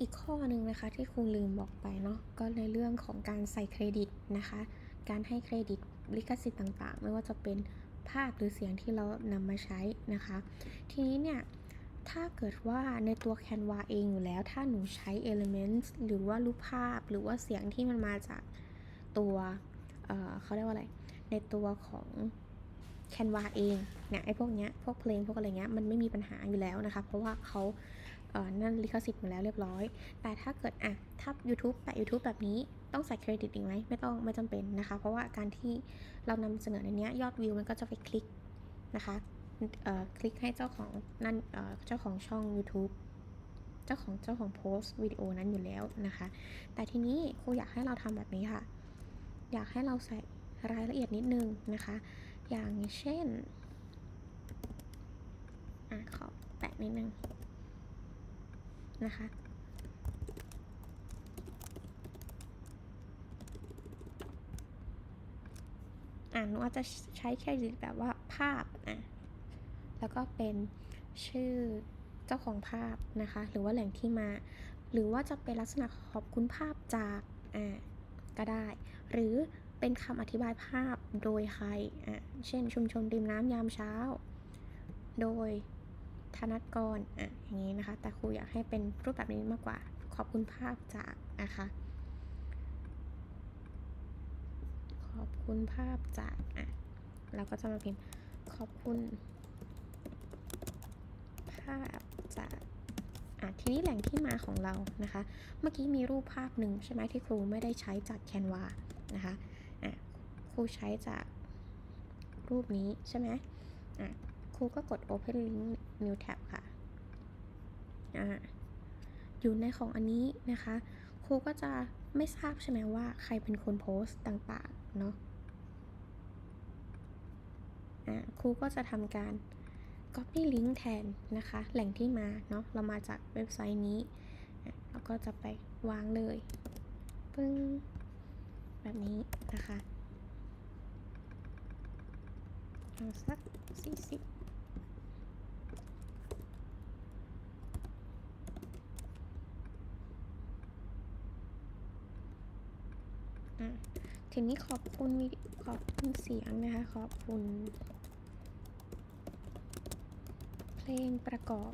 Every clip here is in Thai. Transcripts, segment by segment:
อีกข้อหนึ่งนะคะที่ครูลืมบอกไปเนาะก็ในเรื่องของการใส่เครดิตนะคะ การให้เครดิตลิขสิทธิ์ต่างๆ ไม่ว่าจะเป็นภาพหรือเสียงที่เรานำมาใช้นะคะ ทีนี้เนี่ยถ้าเกิดว่าในตัว Canva เองอยู่แล้ว ถ้าหนูใช้ Elements หรือว่ารูปภาพหรือว่าเสียงที่มันมาจากตัวเเขาเรียกว่าอะไร ในตัวของ Canva เองเนี่ยไอ้พวกเนี้ยพวกเพลงพวกอะไรเงี้ยมันไม่มีปัญหาอยู่แล้วนะคะ เพราะว่าเขา นั่นลิขสิทธิ์มาแล้วเรียบร้อย แต่ถ้าเกิดอะถ้า YouTube แปะ YouTube แบบนี้ต้องใส่เครดิตอีกไหมไม่ต้องไม่จำเป็นนะคะ เพราะว่าการที่เรานำเสนอในนี้ยอดวิวมันก็จะไปคลิกนะคะเอ่อคลิกให้เจ้าของนั่นเอ่อเจ้าของช่อง YouTube เจ้าของเจ้าของโพสต์วิดีโอนั้นอยู่แล้วนะคะ แต่ทีนี้ครูอยากให้เราทำแบบนี้ค่ะ อยากให้เราใส่รายละเอียดนิดนึงนะคะ อย่างเช่นอะขอแปะนิดนึง นะคะ อ่าหนูอาจจะใช้แค่แบบว่าภาพอะแล้วก็เป็นชื่อเจ้าของภาพนะคะ หรือว่าแหล่งที่มา หรือว่าจะเป็นลักษณะขอบคุณภาพจากอ่าก็ได้ หรือเป็นคำอธิบายภาพโดยใครอะเช่นชุมชนริมน้ำยามเช้า โดย ธนกรอะอย่างนี้นะคะ แต่ครูอยากให้เป็นรูปแบบนี้มากกว่า ขอบคุณภาพจากนะคะ ขอบคุณภาพจากอะเราก็จะมาพิมพ์ขอบคุณ ภาพจากอะทีนี้แหล่งที่มาของเรานะคะ เมื่อกี้มีรูปภาพหนึ่งใช่ไหมที่ครูไม่ได้ใช้จาก Canva นะคะอะครูใช้จากรูปนี้ใช่ไหม รูก็กด Open Link New Tab ค่ะอะอยู่ในของอันนี้นะคะ ครูก็จะไม่ทราบใช่ไหมว่าใครเป็นคนโพสต์ต่างๆเนาะอะครูก็จะทำการ Copy Link แทนนะคะ แหล่งที่มาเนาะเรามาจากเว็บไซต์นี้เราก็จะไปวางเลยปึ้งแบบนี้นะคะเอาสัก 40 อะทีนี้ขอบคุณวิขอบคุณเสียงนะคะ ขอบคุณ เพลงประกอบ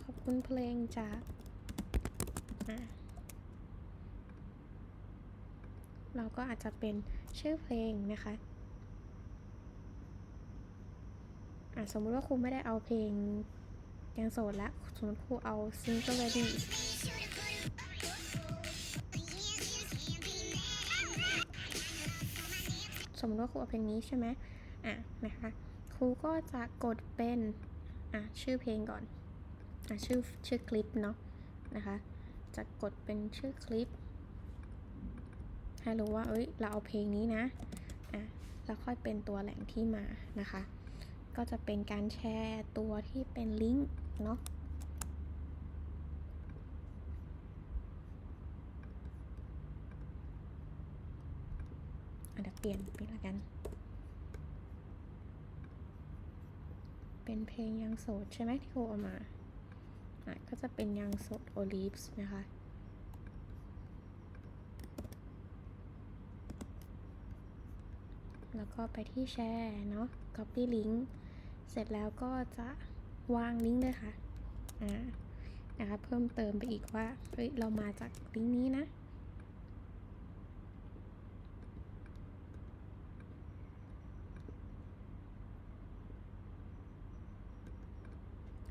ขอบคุณเพลงจากเราก็อาจจะเป็นชื่อเพลงนะคะอะสมมุติว่าครูไม่ได้เอาเพลง ยังโสดแล้วสมครูเอา Single Lady สมมติว่าครูเอาเพลงนี้ใช่ไหมอะนะคะครูก็จะกดเป็นอะชื่อเพลงก่อนอะชื่อชื่อคลิปเนาะนะคะจะกดเป็นชื่อคลิปให้รู้ว่าเอ้ยเราเอาเพลงนี้นะอะแล้วค่อยเป็นตัวแหล่งที่มานะคะ ก็จะเป็นการแชร์ตัวที่เป็นลิงก์เนาะอะเดี๋ยวเปลี่ยนเปลี่ยนละกัน เป็นเพลงยังโสดใช่ไหมที่ครูเอามาอะก็จะเป็นยังโสด Olives นะคะแล้วก็ไปที่แชร์เนาะ copy link เสร็จแล้วก็จะวางลิงก์เลยค่ะอ่านะคะเพิ่มเติมไปอีกว่าเฮ้ยเรามาจากลิงก์นี้นะ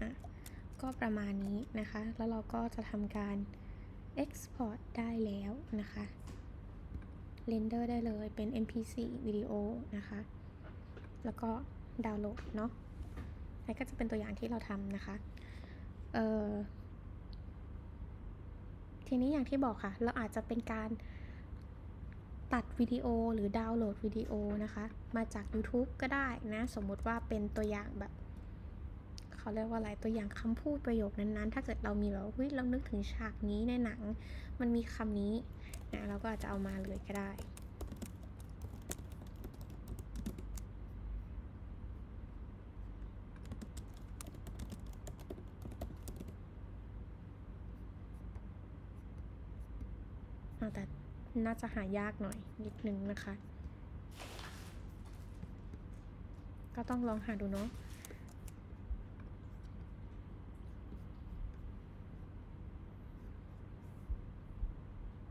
อะก็ประมาณนี้นะคะ แล้วเราก็จะทำการ export ได้แล้วนะคะ render ได้เลยเป็น mp4 วิดีโอนะคะ แล้วก็ดาวน์โหลดเนาะ นี่ก็จะเป็นตัวอย่างที่เราทำนะคะ เอ่อ ทีนี้อย่างที่บอกค่ะ เราอาจจะเป็นการตัดวิดีโอหรือดาวน์โหลดวิดีโอนะคะ มาจาก YouTube ก็ได้นะ สมมุติว่าเป็นตัวอย่างแบบเขาเรียกว่าอะไรตัวอย่างคำพูดประโยคนั้นๆ ถ้าเกิดเรามีแบบเฮ้ยเรานึกถึงฉากนี้ในหนัง มันมีคำนี้นะเราก็อาจจะเอามาเลยก็ได้ แต่น่าจะหายากหน่อยนิดนึงนะคะ ก็ต้องลองหาดูเนาะ